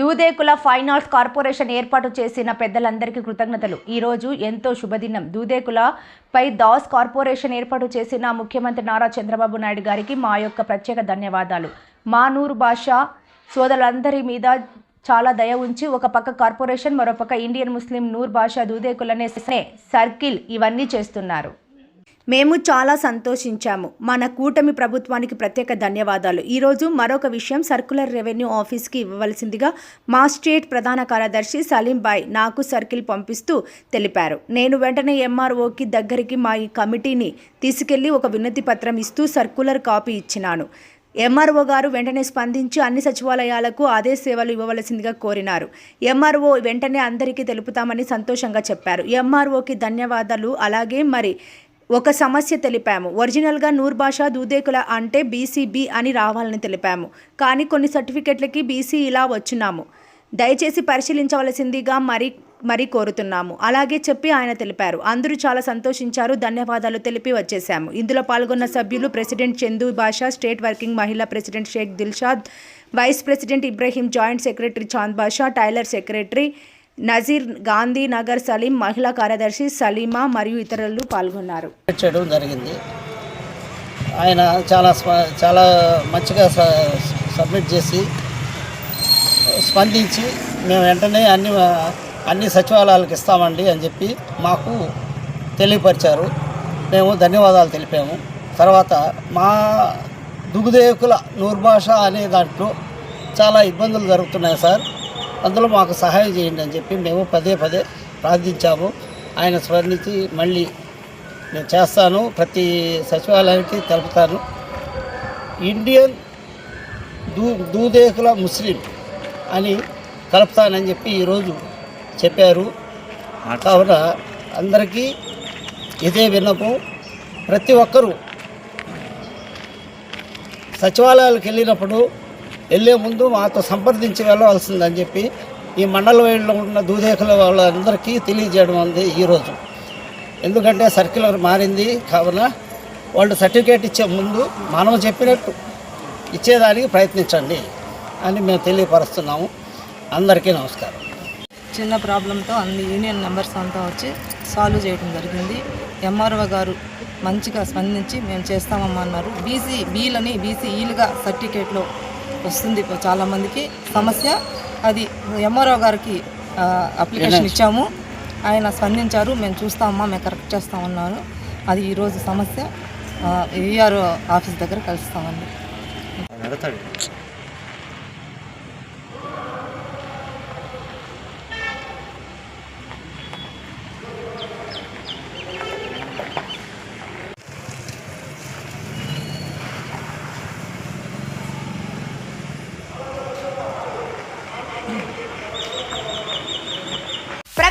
Dudekula fine arts corporation ఏర్పాటు చేసిన పెద్దలందరికీ కృతజ్ఞతలు. ఈరోజు ఎంతో శుభదినం. దూదేకుల పై దాస్ కార్పొరేషన్ ఏర్పాటు చేసిన ముఖ్యమంత్రి నారా చంద్రబాబు నాయుడు గారికి మా యొక్క ప్రత్యేక ధన్యవాదాలు. మా నూరు భాష సోదరులందరి మీద చాలా దయ ఉంచి ఒక పక్క కార్పొరేషన్ మరో పక్క ఇండియన్ ముస్లిం నూర్ భాష దూదేకులనే సర్కిల్ ఇవన్నీ చేస్తున్నారు. మేము చాలా సంతోషించాము. మన కూటమి ప్రభుత్వానికి ప్రత్యేక ధన్యవాదాలు. ఈరోజు మరొక విషయం సర్కులర్ రెవెన్యూ ఆఫీస్కి ఇవ్వవలసిందిగా మా స్టేట్ ప్రధాన కార్యదర్శి సలీం బాయ్ నాకు సర్కిల్ పంపిస్తూ తెలిపారు. నేను వెంటనే ఎంఆర్ఓకి దగ్గరికి మా ఈ కమిటీని తీసుకెళ్ళి ఒక వినతి పత్రం ఇస్తూ సర్కులర్ కాపీ ఇచ్చినాను. ఎంఆర్ఓ గారు వెంటనే స్పందించి అన్ని సచివాలయాలకు అదే సేవలు ఇవ్వవలసిందిగా కోరినారు. ఎంఆర్ఓ వెంటనే అందరికీ తెలుపుతామని సంతోషంగా చెప్పారు. ఎంఆర్ఓకి ధన్యవాదాలు. అలాగే మరి ఒక సమస్య తెలిపాము. ఒరిజినల్గా నూర్ భాషా దూదేకుల అంటే బీసీబీ అని రావాలని తెలిపాము. కానీ కొన్ని సర్టిఫికెట్లకి బీసీ ఇలా వచ్చినాము దయచేసి పరిశీలించవలసిందిగా మరి మరి కోరుతున్నాము. అలాగే చెప్పి ఆయన తెలిపారు. అందరూ చాలా సంతోషించారు. ధన్యవాదాలు తెలిపి వచ్చేశాము ఇందులో పాల్గొన్న సభ్యులు president Chandu Basha state working మహిళా president Sheikh Dilshad vice president Ibrahim joint secretary Chand Basha tailor secretary Nazir Gandhi Nagar Salim మహిళా కార్యదర్శి సలీమా మరియు ఇతరులు పాల్గొన్నారు. చేయడం జరిగింది. ఆయన చాలా స్ప- చాలా మంచిగా స- సబ్మిట్ చేసి స్పందించి మేము వెంటనే అన్ని అన్ని సచివాలయాలకు ఇస్తామండి అని చెప్పి మాకు తెలియపరిచారు. మేము ధన్యవాదాలు తెలిపాము. తర్వాత మా దుగుదేకుల నూర్భాష అనే దాంట్లో చాలా ఇబ్బందులు జరుగుతున్నాయి సార్. అందులో మాకు సహాయం చేయండి అని చెప్పి మేము పదే పదే ప్రార్థించాము. ఆయన స్మరించి మళ్ళీ నేను చేస్తాను. ప్రతి సచివాలయానికి తెలుపుతాను. ఇండియన్ దూ దూదేకుల ముస్లిం అని కలుపుతానని చెప్పి ఈరోజు చెప్పారు. కావున అందరికీ ఇదే విన్నపం. ప్రతి ఒక్కరూ సచివాలయాలకు వెళ్ళినప్పుడు వెళ్ళే ముందు మాతో సంప్రదించి వెళ్ళవలసిందని చెప్పి ఈ మండల వైడ్లో ఉన్న దూదేకుల వాళ్ళందరికీ తెలియజేయడం ఉంది ఈరోజు ఎందుకంటే సర్క్యులర్ మారింది కావున వాళ్ళు సర్టిఫికేట్ ఇచ్చే ముందు మనం చెప్పినట్టు ఇచ్చేదానికి ప్రయత్నించండి అని మేము తెలియపరుస్తున్నాము. అందరికీ నమస్కారం. చిన్న ప్రాబ్లంతో అన్ని యూనియన్ మెంబర్స్ అంతా వచ్చి సాల్వ్ చేయడం జరిగింది. ఎంఆర్ఓ గారు మంచిగా స్పందించి మేము చేస్తామమ్మా అన్నారు. బీసీ బీలని బీసీ ఈలుగా సర్టిఫికేట్లో వస్తుంది. ఇప్పుడు చాలామందికి సమస్య. అది ఎంఆర్ఓ గారికి అప్లికేషన్ ఇచ్చాము. ఆయన స్పందించారు. మేము చూస్తామమ్మా మేము కరెక్ట్ చేస్తామన్నారు. అది ఈరోజు సమస్య. ఈఆర్ఓ ఆఫీస్ దగ్గర కలుస్తామండి.